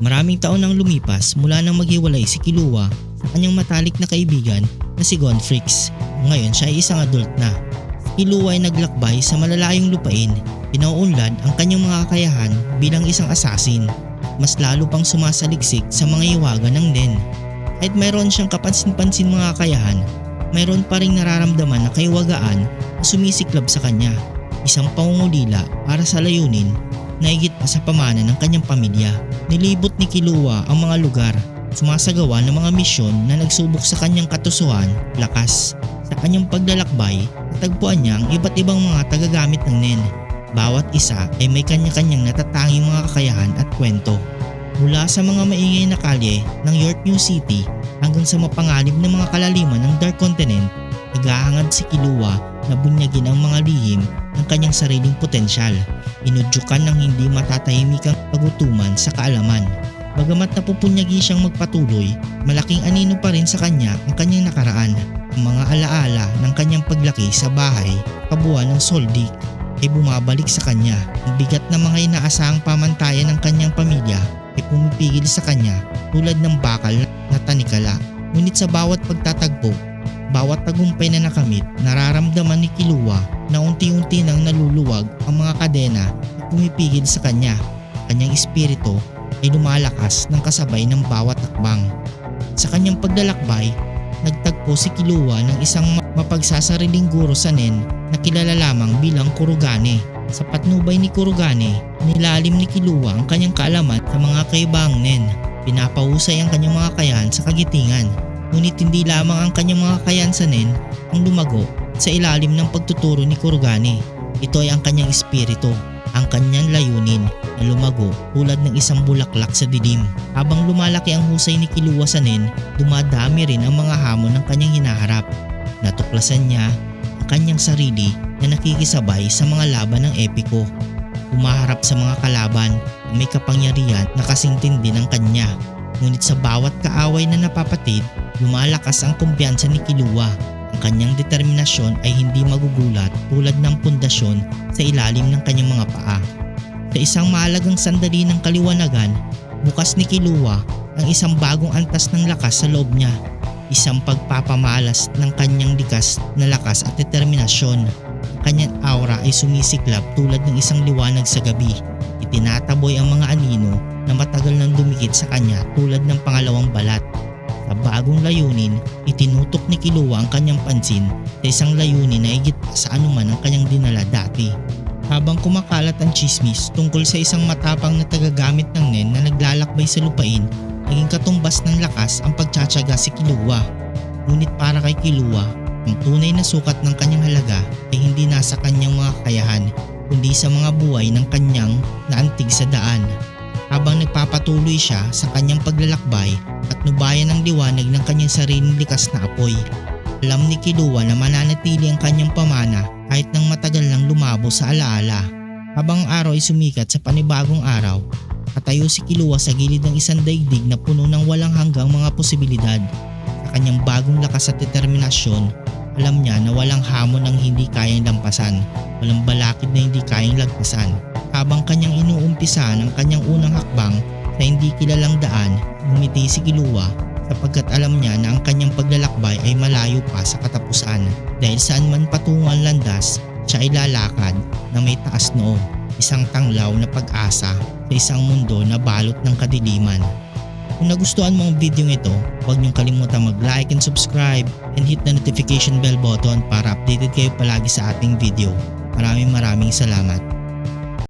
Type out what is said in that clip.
Maraming taon nang lumipas mula nang maghiwalay si Kilua sa kanyang matalik na kaibigan na si Gonfrix. Ngayon siya ay isang adult na. Kilua ay naglakbay sa malalayong lupain. Pinauunlad ang kanyang mga kakayahan bilang isang assassin. Mas lalo pang sumasaliksik sa mga iwaga ng Nen. Kahit mayroon siyang kapansin-pansin mga kakayahan, mayroon pa ring nararamdaman na kaiwagaan na sumisiklab sa kanya. Isang pangungulila para sa layunin na higit pa sa pamana ng kanyang pamilya. Nilibot ni Kilua ang mga lugar, sumasagawa ng mga misyon na nagsubok sa kanyang katusuhan, lakas. Sa kanyang paglalakbay, natagpuan niya ang iba't ibang mga tagagamit ng Nen. Bawat isa ay may kanya-kanyang natatanging mga kakayahan at kwento. Mula sa mga maingay na kalye ng York New City hanggang sa mapanganib na mga kalaliman ng Dark Continent, naghahangad si Kilua na bunyagin ang mga lihim ng kanyang sariling potensyal. Inudyukan ng hindi matatahimikang pagutuman sa kaalaman. Bagamat napupunyagi siyang magpatuloy, malaking anino pa rin sa kanya ang kanyang nakaraan. Ang mga alaala ng kanyang paglaki sa bahay, kabuuan ng Soldik, ay bumabalik sa kanya. Ang bigat na mga inaasahang pamantayan ng kanyang pamilya ay pumipigil sa kanya tulad ng bakal na tanikala. Ngunit sa bawat pagtatagpo, bawat tagumpay na nakamit, nararamdaman ni Kilua na unti-unti nang naluluwag ang mga kadena na pumipigil sa kanya. Kanyang espiritu ay lumalakas ng kasabay ng bawat takbang. Sa kanyang paglalakbay, nagtagpo si Kilua ng isang mapagsasariling guro sa Nen na kilala lamang bilang Kurugane. Sa patnubay ni Kurugane, nilalim ni Kilua ang kanyang kaalaman sa mga kaibang Nen. Pinapahusay ang kanyang mga kayahan sa kagitingan. Ngunit hindi lamang ang kanyang mga kayahan sa Nen ang lumago sa ilalim ng pagtuturo ni Kurugane. Ito ay ang kanyang espiritu, ang kanyang layunin na lumago tulad ng isang bulaklak sa dilim. Habang lumalaki ang husay ni Kilua sa dumadami rin ang mga hamon ng kanyang hinaharap. Natuklasan niya ang kanyang sarili na nakikisabay sa mga laban ng epiko. Umaharap sa mga kalaban na may kapangyarihan na kasintindi ng kanya. Ngunit sa bawat kaaway na napapatid, lumalakas ang kumpiyansa ni Kilua. Ang kanyang determinasyon ay hindi magugulat tulad ng pundasyon sa ilalim ng kanyang mga paa. Sa isang mahalagang sandali ng kaliwanagan, bukas ni Kilua ang isang bagong antas ng lakas sa loob niya isang pagpapamalas ng kanyang likas na lakas at determinasyon. Kanyang aura ay sumisiklab tulad ng isang liwanag sa gabi. Itinataboy ang mga anino na matagal nang dumikit sa kanya tulad ng pangalawang balat. Sa bagong layunin, itinutok ni Kilua ang kanyang pansin sa isang layunin na higit pa sa anuman ang kanyang dinala dati. Habang kumakalat ang chismis tungkol sa isang matapang na tagagamit ng Nen na naglalakbay sa lupain, naging katumbas ng lakas ang pagtsatsaga si Kilua. Ngunit para kay Kilua, ang tunay na sukat ng kanyang halaga ay hindi nasa kanyang mga kakayahan kundi sa mga buhay ng kanyang naantig sa daan. Habang nagpapatuloy siya sa kanyang paglalakbay at nubayan ng liwanag ng kanyang sariling likas na apoy. Alam ni Kilua na mananatili ang kanyang pamana kahit nang matagal nang lumabo sa alaala. Habang ang araw ay sumikat sa panibagong araw, Katayo si Kilua sa gilid ng isang daigdig na puno ng walang hanggang mga posibilidad. Sa kanyang bagong lakas at determinasyon, alam niya na walang hamon ang hindi kayang lampasan, walang balakid na hindi kayang lagpasan. Habang kanyang inuumpisahan ang kanyang unang hakbang sa hindi kilalang daan, ngumiti si Kilua sapagkat alam niya na ang kanyang paglalakbay ay malayo pa sa katapusan. Dahil saan man patungo ang landas, siya ay lalakad na may taas noo isang tanglaw na pag-asa sa isang mundo na balot ng kadiliman. Kung nagustuhan mo ang video ito, huwag niyong kalimutan mag-like and subscribe and hit the notification bell button para updated kayo palagi sa ating video. Maraming maraming salamat.